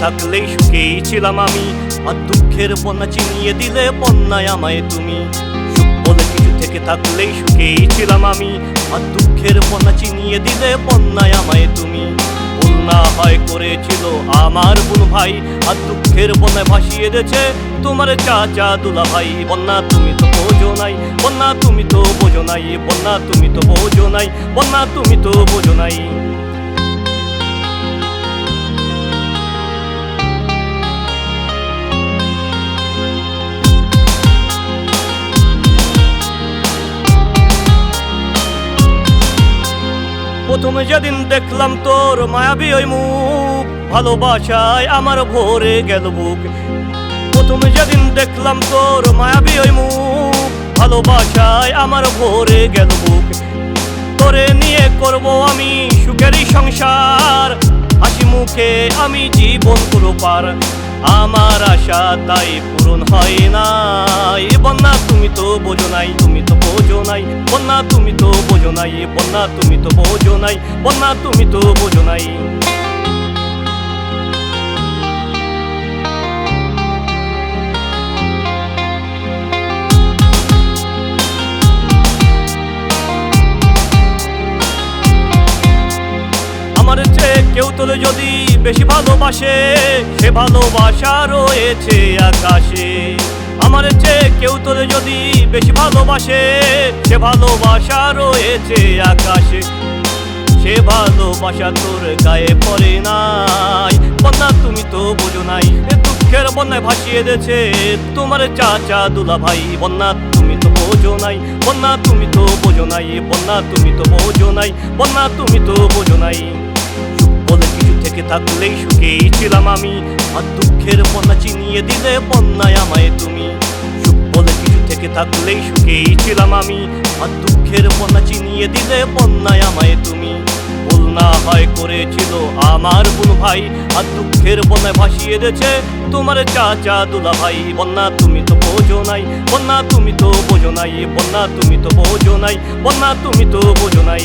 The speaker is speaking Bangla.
থাকলেই সুখেই ছিলাম আমি। আর দুঃখের বন্যা চিনিয়ে দিলে বন্যায় আমায় তুমি। সুখ বলে কিছু থেকে থাকলেই সুখেই ছিলাম আমি। আর দুঃখের বন্যা চিনিয়ে দিলে বন্যায় আমায় তুমি। বন্যা হয় করেছিল আমার বোন ভাই। আর দুঃখের বন্যায় ভাসিয়ে দিয়েছে তোমার চাচা দুলা ভাই। বন্যা তুমি তো বোঝো নাই, বন্যা তুমি তো বোঝো নাই, বন্যা তুমি তো বোঝো নাই, বন্যা তুমি তো বোঝো নাই। প্রথমে যেদিন দেখলাম তোর মায়াবী ওই মুখ, ভালোবাসায় আমার ভরে গেল বুক। প্রথম যেদিন দেখলাম তোর মায়াবী ওই মুখ, ভালোবাসায় আমার ভরে গেল বুক। তোরে নিয়ে করব আমি সুখেরই সংসার মুখে আমি জীবন পুরো পার আমার আশা তাই পূরণ হয় নাই। বন্যা তুমি তো বোঝো নাই, তুমি তো বোঝো নাই। বন্যা তুমি তো বোঝো নাই বন্যা তুমি তো বোঝো নাই। বন্যা তুমি তো বোঝো নাই। আমার চেয়ে কেউ তোলে যদি বেশি ভালোবাসে, সে ভালোবাসা রয়েছে আকাশে। আমার চেয়ে কেউ তোলে যদি বেশি ভালোবাসে, সে ভালোবাসা রয়েছে আকাশে। সে ভালোবাসা তোর গায়ে পড়ে নাই। বন্যা তুমি তো বোঝো নাই দুঃখের বন্যায় ভাসিয়ে দিয়েছে। তোমার চাচা দুলা ভাই বন্যা তুমি তো বোঝো নাই। বন্যা তুমি তো বোঝো নাই, বন্যা তুমি তো বোঝো নাই। বন্যা তুমি তো বোঝো নাই। থাকলেই সুখেই ছিলাম আমি। আর দুঃখের বন্যা চিনিয়ে দিলে বন্যায় আমায় তুমি। সুখ বলে কিছু থেকে থাকলেই সুখেই ছিলাম আমি। আর দুঃখের বন্যা চিনিয়ে দিলে বন্যায় আমায় তুমি। বন্যা হয় করেছিল আমার বোন ভাই। আর দুঃখের বন্যায় ভাসিয়ে দিয়েছে তোমার চাচা দুলা ভাই বন্যা তুমি তো বোঝো নাই, বন্যা তুমি তো বোঝো নাই, বন্যা তুমি তো বোঝো নাই, বন্যা তুমি তো বোঝো নাই।